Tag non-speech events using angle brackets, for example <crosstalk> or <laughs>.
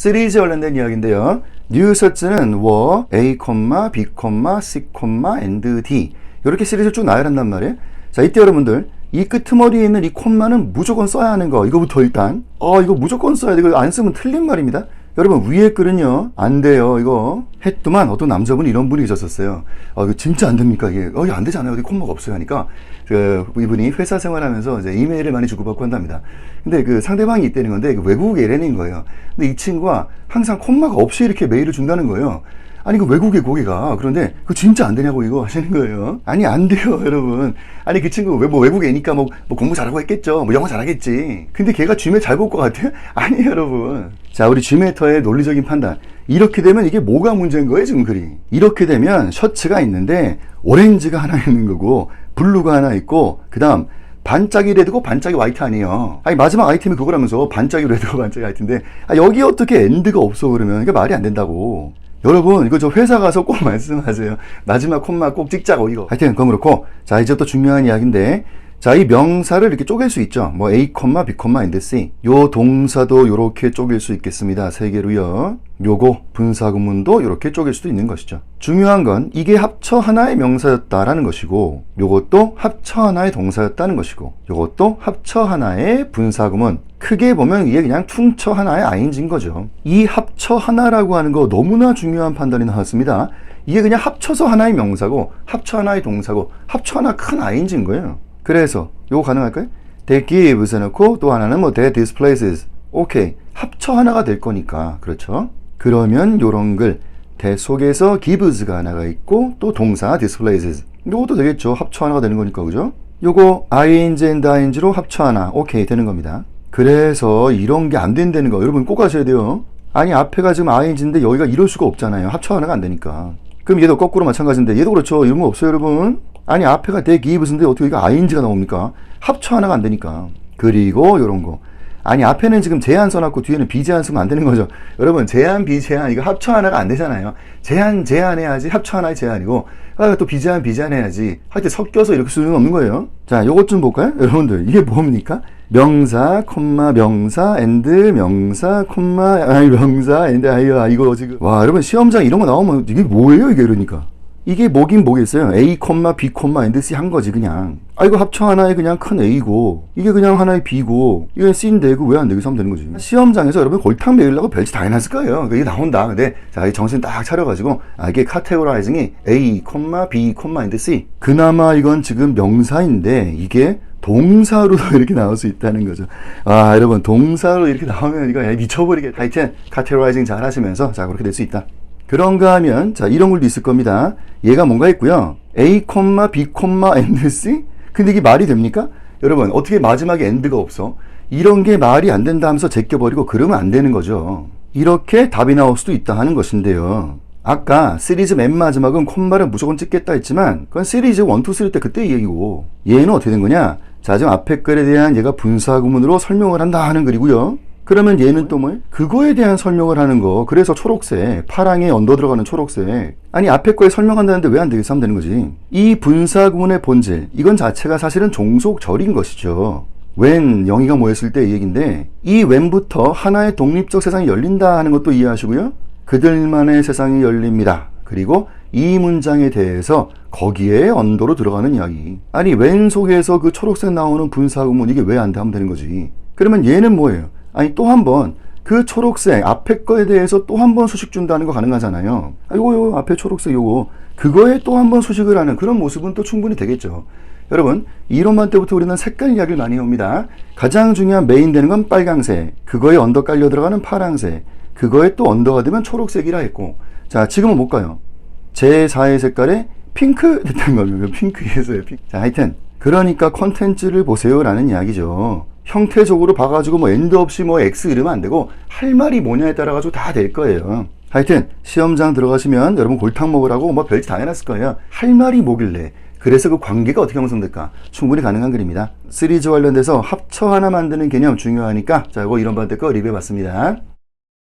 시리즈 관련된 이야기인데요. new search는 were a, b, c, and d 이렇게 시리즈를 쭉 나열한단 말이에요. 자, 이때 여러분들 이 끄트머리에 있는 이 콤마는 무조건 써야 하는 거. 이거부터 일단. 어, 이거 무조건 써야 돼. 이거 안 쓰면 틀린 말입니다. 여러분 위에 글은요 안 돼요. 이거 했더만 어떤 남자분이 이런 분이 계셨었어요. 어 이거 진짜 안 됩니까 이게? 어 이거 안 되잖아요? 어디 콤마가 없어요 하니까. 그 이분이 회사 생활하면서 이제 이메일을 많이 주고받고 한답니다. 근데 그 상대방이 있다는 건데 그 외국 LN인 거예요. 근데 이 친구가 항상 콤마가 없이 이렇게 메일을 준다는 거예요 아니 그 외국의 고객아 그런데 그 진짜 안 되냐고 이거 하시는 거예요? 아니 안 돼요 <laughs> 여러분. 아니 그 친구 왜 뭐 외국 애니까 뭐, 뭐 공부 잘하고 했겠죠. 뭐 영어 잘하겠지. 근데 걔가 쥐메 잘 볼 것 같아요? <laughs> 아니 여러분. 자 우리 쥐메터의 논리적인 판단. 이렇게 되면 이게 뭐가 문제인 거예요 지금 글이? 이렇게 되면 셔츠가 있는데 오렌지가 하나 있는 거고 블루가 하나 있고 그 다음 반짝이 레드고 반짝이 화이트 아니에요. 아니 마지막 아이템이 그거라면서 반짝이 레드고 <laughs> 반짝이 화이트인데. 아, 여기 어떻게 엔드가 없어 그러면? 이게 말이 안 된다고. 여러분 이거 저 회사 가서 꼭 <laughs> 말씀하세요. 마지막 콤마 꼭 찍자고 이거. 하여튼 그건 그렇고 자 이제 또 중요한 이야기인데 자 이 명사를 이렇게 쪼갤 수 있죠. 뭐 A, B, and C. 요 동사도 요렇게 쪼갤 수 있겠습니다. 세 개로요. 요거 분사구문도 이렇게 쪼갤 수도 있는 것이죠. 중요한 건 이게 합쳐 하나의 명사였다라는 것이고 요것도 합쳐 하나의 동사였다는 것이고 요것도 합쳐 하나의 분사구문 크게 보면 이게 그냥 퉁쳐 하나의 아인진 거죠. 이 합쳐 하나라고 하는 거 너무나 중요한 판단이 나왔습니다. 이게 그냥 합쳐서 하나의 명사고 합쳐 하나의 동사고 합쳐 하나 큰 아인진 거예요. 그래서 요거 가능할까요? They gives 해놓고 또 하나는 뭐 They displaces 오케이 합쳐 하나가 될 거니까 그렇죠? 그러면 요런 글 대 속에서 gives가 하나가 있고 또 동사 displaces 요것도 되겠죠 합쳐 하나가 되는 거니까 그죠? 요거 ing and ing로 합쳐 하나. 오케이 되는 겁니다. 그래서 이런 게 안 된다는 거. 여러분 꼭 아셔야 돼요. 아니 앞에가 지금 ing인데 여기가 이럴 수가 없잖아요. 합쳐 하나가 안 되니까. 그럼 얘도 거꾸로 마찬가지인데 얘도 그렇죠. 이런 거 없어요 여러분? 아니 앞에가 대 gives인데 어떻게 여기가 ing가 나옵니까? 합쳐 하나가 안 되니까. 그리고 요런 거 아니 앞에는 지금 제한 써놨고 뒤에는 비제한 쓰면 안 되는 거죠. 여러분 제한 비제한 이거 합쳐 하나가 안 되잖아요. 제한 제한해야지 합쳐 하나의 제한이고 아, 또 비제한 비제한해야지 하여튼 섞여서 이렇게 수는 없는 거예요. 자 요것 좀 볼까요? <laughs> 여러분들 이게 뭡니까? 명사, 콤마, 명사, 엔드, 명사, 콤마, 아니 명사, 엔드, 아이고 이거 지금 와 여러분 시험장 이런 거 나오면 이게 뭐예요 이게 그러니까 이게 뭐긴 뭐겠어요. A, B, and C 한 거지 그냥. 아 이거 합쳐 하나의 그냥 큰 A고 이게 그냥 하나의 B고 이게 C인데 이거 왜 안 되게 하면 되는 거지. 시험장에서 여러분 골탕 먹이려고 별짓 다 해놨을 거예요. 이게 나온다. 근데 자 정신 딱 차려가지고 아 이게 카테고라이징이 A, B, and C. 그나마 이건 지금 명사인데 이게 동사로도 <laughs> 이렇게 나올 수 있다는 거죠. 아, 여러분, 동사로 이렇게 나오면 이거 미쳐버리겠다. 하여튼, 카테고라이징 잘 하시면서, 자, 그렇게 될 수 있다. 그런가 하면 자 이런 글도 있을 겁니다. 얘가 뭔가 있고요. A, B, and C? 근데 이게 말이 됩니까? 여러분 어떻게 마지막에 end가 없어? 이런 게 말이 안 된다 하면서 제껴버리고 그러면 안 되는 거죠. 이렇게 답이 나올 수도 있다 하는 것인데요. 아까 시리즈 맨 마지막은 콤마를 무조건 찍겠다 했지만 그건 시리즈 1, 2, 3 때 그때 얘기고 얘는 어떻게 된 거냐? 자 지금 앞에 글에 대한 얘가 분사 구문으로 설명을 한다 하는 글이고요. 그러면 얘는 또 뭐예요? 그거에 대한 설명을 하는 거. 그래서 초록색, 파랑에 언더 들어가는 초록색. 아니 앞에 거에 설명한다는데 왜 안 되겠어 하면 되는 거지. 이 분사구문의 본질, 이건 자체가 사실은 종속절인 것이죠. 웬 영희가 모였을 때 얘기인데 이 웬부터 하나의 독립적 세상이 열린다 하는 것도 이해하시고요. 그들만의 세상이 열립니다. 그리고 이 문장에 대해서 거기에 언더로 들어가는 이야기. 아니 웬 속에서 그 초록색 나오는 분사구문 이게 왜 안 돼 하면 되는 거지. 그러면 얘는 뭐예요? 아니 또 한 번 그 초록색 앞에 거에 대해서 또 한 번 수식 준다는 거 가능하잖아요. 아, 요거 요 앞에 초록색 요거 그거에 또 한 번 수식을 하는 그런 모습은 또 충분히 되겠죠. 여러분 이론만 때부터 우리는 색깔 이야기를 많이 해옵니다. 가장 중요한 메인 되는 건 빨강색, 그거에 언더 깔려 들어가는 파랑색, 그거에 또 언더가 되면 초록색이라 했고 자 지금은 뭘까요? 제4의 색깔에 핑크 됐다는 거예요. 핑크에서요. 핑크. 자 하여튼 그러니까 컨텐츠를 보세요라는 이야기죠. 형태적으로 봐가지고 뭐 엔드 없이 뭐 X 이러면 안 되고 할 말이 뭐냐에 따라 가지고 다 될 거예요. 하여튼 시험장 들어가시면 여러분 골탕 먹으라고 뭐 별짓 다 해놨을 거예요. 할 말이 뭐길래 그래서 그 관계가 어떻게 형성될까? 충분히 가능한 글입니다. 시리즈 관련돼서 합쳐 하나 만드는 개념 중요하니까 자 이거 이런 반대 거 리뷰해봤습니다.